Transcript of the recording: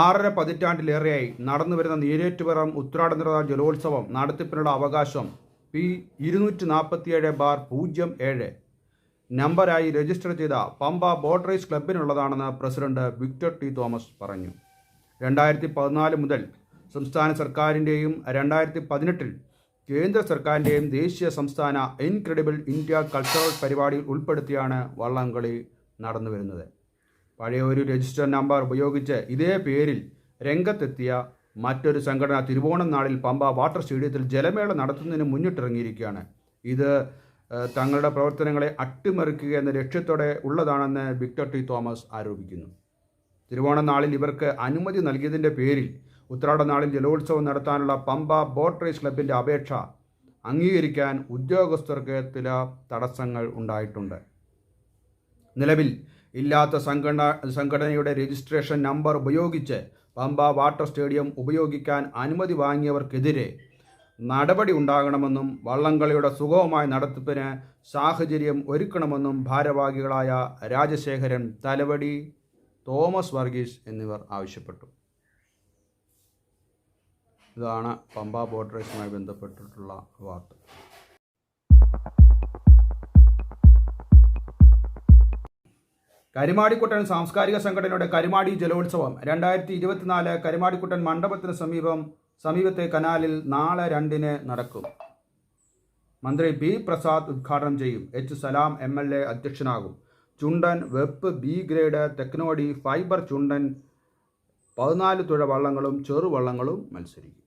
ആറര പതിറ്റാണ്ടിലേറെയായി നടന്നുവരുന്ന നീരേറ്റുപുറം ഉത്രാടനിറ ജലോത്സവം നടത്തിപ്പിനുള്ള അവകാശം പി ഇരുന്നൂറ്റി നാൽപ്പത്തിയേഴ് ബാർ പൂജ്യം ഏഴ്. നമ്പറായി രജിസ്റ്റർ ചെയ്ത പമ്പ ബോട്ട് റേസ് ക്ലബിനുള്ളതാണെന്ന് പ്രസിഡന്റ് വിക്ടർ ടി തോമസ് പറഞ്ഞു. രണ്ടായിരത്തി പതിനാല് മുതൽ സംസ്ഥാന സർക്കാരിന്റെയും രണ്ടായിരത്തി പതിനെട്ടിൽ കേന്ദ്ര സർക്കാരിന്റെയും ദേശീയ സംസ്ഥാന ഇൻക്രെഡിബിൾ ഇന്ത്യ കൾച്ചറൽ പരിപാടിയിൽ ഉൾപ്പെടുത്തിയാണ് വള്ളംകളി നടന്നു വരുന്നത് പഴയ ഒരു രജിസ്റ്റർ നമ്പർ ഉപയോഗിച്ച് ഇതേ പേരിൽ രംഗത്തെത്തിയ മറ്റൊരു സംഘടന തിരുവോണം നാളിൽ പമ്പ വാട്ടർ സ്റ്റേഡിയത്തിൽ ജലമേള നടത്തുന്നതിന് മുന്നിട്ടിറങ്ങിയിരിക്കുകയാണ്. ഇത് തങ്ങളുടെ പ്രവർത്തനങ്ങളെ അട്ടിമറിക്കുക എന്ന ലക്ഷ്യത്തോടെ ഉള്ളതാണെന്ന് വിക്ടർ ടി. തോമസ് ആരോപിക്കുന്നു. തിരുവോണ നാളിൽ ഇവർക്ക് അനുമതി നൽകിയതിന്റെ പേരിൽ ഉത്രാട നാളിൽ ജലോത്സവം നടത്താനുള്ള പമ്പ ബോട്ട് റേസ് ക്ലബിന്റെ അപേക്ഷ അംഗീകരിക്കാൻ ഉദ്യോഗസ്ഥർക്ക് ചില തടസ്സങ്ങൾ ഉണ്ടായിട്ടുണ്ട്. നിലവിൽ ഇല്ലാത്ത സംഘടന സംഘടനയുടെ രജിസ്ട്രേഷൻ നമ്പർ ഉപയോഗിച്ച് പമ്പ വാട്ടർ സ്റ്റേഡിയം ഉപയോഗിക്കാൻ അനുമതി വാങ്ങിയവർക്കെതിരെ നടപടി ഉണ്ടാകണമെന്നും വള്ളംകളിയുടെ സുഗമമായ നടത്തിപ്പിന് സാഹചര്യം ഒരുക്കണമെന്നും ഭാരവാഹികളായ രാജശേഖരൻ തലവടി തോമസ് വർഗീസ് എന്നിവർ ആവശ്യപ്പെട്ടു. ഇതാണ് പമ്പ ബോട്ടറേഴ്സുമായി ബന്ധപ്പെട്ടിട്ടുള്ള വാർത്ത. കരിമാടിക്കുട്ടൻ സാംസ്കാരിക സംഘടനയുടെ കരുമാടി ജലോത്സവം രണ്ടായിരത്തി ഇരുപത്തിനാല് കരുമാടിക്കുട്ടൻ മണ്ഡപത്തിന് സമീപം സമീപത്തെ കനാലിൽ നാളെ രണ്ടിന് നടക്കും. മന്ത്രി ബി പ്രസാദ് ഉദ്ഘാടനം ചെയ്യും. H Salam M L A അധ്യക്ഷനാകും. ചുണ്ടൻ വെപ്പ് ബി ഗ്രേഡ് തെക്നോഡി ഫൈബർ ചുണ്ടൻ പതിനാല് തുഴ വള്ളങ്ങളും ചെറുവള്ളങ്ങളും മത്സരിക്കും.